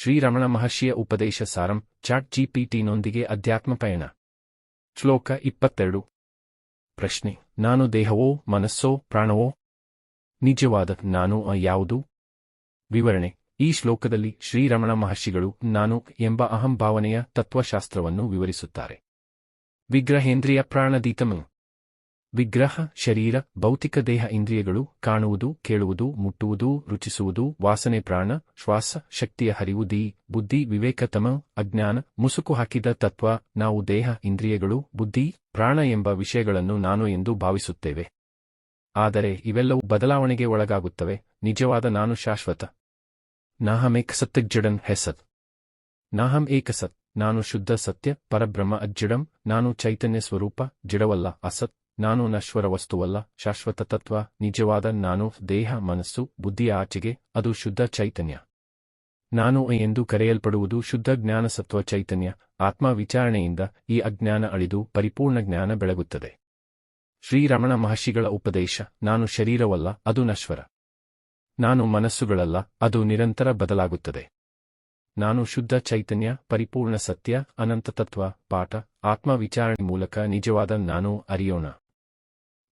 ಶ್ರೀರಮಣ ಮಹರ್ಷಿಯ ಉಪದೇಶ ಸಾರಂ ಚಾಟ್ ಜಿಪಿಟಿನೊಂದಿಗೆ ಅಧ್ಯಾತ್ಮ ಪಯಣ. ಶ್ಲೋಕ ಇಪ್ಪತ್ತೆರಡು. ಪ್ರಶ್ನೆ, ನಾನು ದೇಹವೋ, ಮನಸ್ಸೋ, ಪ್ರಾಣವೋ? ನಿಜವಾದ, ನಾನು ಯಾವುದು? ವಿವರಣೆ, ಈ ಶ್ಲೋಕದಲ್ಲಿ ಶ್ರೀರಮಣ ಮಹರ್ಷಿಗಳು ನಾನು ಎಂಬ ಅಹಂಭಾವನೆಯ ತತ್ವಶಾಸ್ತ್ರವನ್ನು ವಿವರಿಸುತ್ತಾರೆ. ವಿಗ್ರಹೇಂದ್ರಿಯ ಪ್ರಾಣದೀತಮು. ವಿಗ್ರಹ, ಶರೀರ, ಭೌತಿಕ ದೇಹ ಇಂದ್ರಿಯಗಳು ಕಾಣುವುದು, ಕೇಳುವುದು, ಮುಟ್ಟುವುದು, ರುಚಿಸುವುದು, ವಾಸನೆ ಪ್ರಾಣ, ಶ್ವಾಸ, ಶಕ್ತಿಯ ಹರಿವು, ದಿ, ಬುದ್ಧಿ ವಿವೇಕತಮ ಅಜ್ಞಾನ, ಮುಸುಕು ಹಾಕಿದ ತತ್ವ, ನಾವು ದೇಹ, ಇಂದ್ರಿಯಗಳು, ಬುದ್ಧಿ, ಪ್ರಾಣ ಎಂಬ ವಿಷಯಗಳನ್ನು ನಾನು ಎಂದು ಭಾವಿಸುತ್ತೇವೆ. ಆದರೆ ಇವೆಲ್ಲವೂ ಬದಲಾವಣೆಗೆ ಒಳಗಾಗುತ್ತವೆ, ನಿಜವಾದ ನಾನು ಶಾಶ್ವತ. ನಾಹಮೇಕ ಸತ್ಯಜ್ಜಡನ್ ಹೆಸತ್ ನಾಹಂ ಏಕಸತ್ ನಾನು ಶುದ್ಧ ಸತ್ಯ, ಪರಬ್ರಹ್ಮ ಅಜ್ಜಡಂ. ನಾನು ಚೈತನ್ಯ ಸ್ವರೂಪ, ಜಡವಲ್ಲ, ಅಸತ್. ನಾನು ನಶ್ವರ ವಸ್ತುವಲ್ಲ, ಶಾಶ್ವತ ತತ್ವ, ನಿಜವಾದ ನಾನು, ದೇಹ, ಮನಸ್ಸು, ಬುದ್ಧಿಯ ಆಚೆಗೆ, ಅದು ಶುದ್ಧ ಚೈತನ್ಯ. ನಾನು ಎಂದು ಕರೆಯಲ್ಪಡುವುದು ಶುದ್ಧ ಜ್ಞಾನಸತ್ವ ಚೈತನ್ಯ, ಆತ್ಮ ವಿಚಾರಣೆಯಿಂದ ಈ ಅಜ್ಞಾನ ಅಳಿದು ಪರಿಪೂರ್ಣ ಜ್ಞಾನ ಬೆಳಗುತ್ತದೆ. ಶ್ರೀರಮಣ ಮಹರ್ಷಿಗಳ ಉಪದೇಶ, ನಾನು ಶರೀರವಲ್ಲ, ಅದು ನಶ್ವರ. ನಾನು ಮನಸ್ಸುಗಳಲ್ಲ, ಅದು ನಿರಂತರ ಬದಲಾಗುತ್ತದೆ. ನಾನು ಶುದ್ಧ ಚೈತನ್ಯ, ಪರಿಪೂರ್ಣ ಸತ್ಯ, ಅನಂತ ತತ್ವ, ಪಾಠ, ಆತ್ಮ ವಿಚಾರಣೆ ಮೂಲಕ ನಿಜವಾದ ನಾನು ಅರಿಯೋಣ.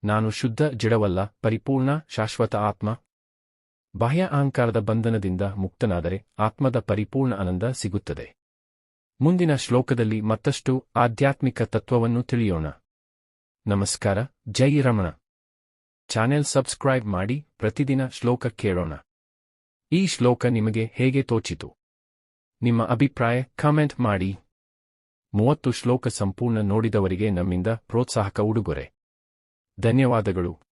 ನಾನು ಶುದ್ಧ ಜಡವಲ್ಲ, ಪರಿಪೂರ್ಣ, ಶಾಶ್ವತ ಆತ್ಮ. ಬಾಹ್ಯ ಅಹಂಕಾರದ ಬಂಧನದಿಂದ ಮುಕ್ತನಾದರೆ ಆತ್ಮದ ಪರಿಪೂರ್ಣ ಆನಂದ ಸಿಗುತ್ತದೆ. ಮುಂದಿನ ಶ್ಲೋಕದಲ್ಲಿ ಮತ್ತಷ್ಟು ಆಧ್ಯಾತ್ಮಿಕ ತತ್ವವನ್ನು ತಿಳಿಯೋಣ. ನಮಸ್ಕಾರ, ಜೈ ರಮಣ. ಚಾನೆಲ್ ಸಬ್ಸ್ಕ್ರೈಬ್ ಮಾಡಿ ಪ್ರತಿದಿನ ಶ್ಲೋಕ ಕೇಳೋಣ. ಈ ಶ್ಲೋಕ ನಿಮಗೆ ಹೇಗೆ ತೋಚಿತು? ನಿಮ್ಮ ಅಭಿಪ್ರಾಯ ಕಮೆಂಟ್ ಮಾಡಿ. ಮೂವತ್ತು ಶ್ಲೋಕ ಸಂಪೂರ್ಣ ನೋಡಿದವರಿಗೆ ನಮ್ಮಿಂದ ಪ್ರೋತ್ಸಾಹಕ ಉಡುಗೊರೆ. ಧನ್ಯವಾದಗಳು.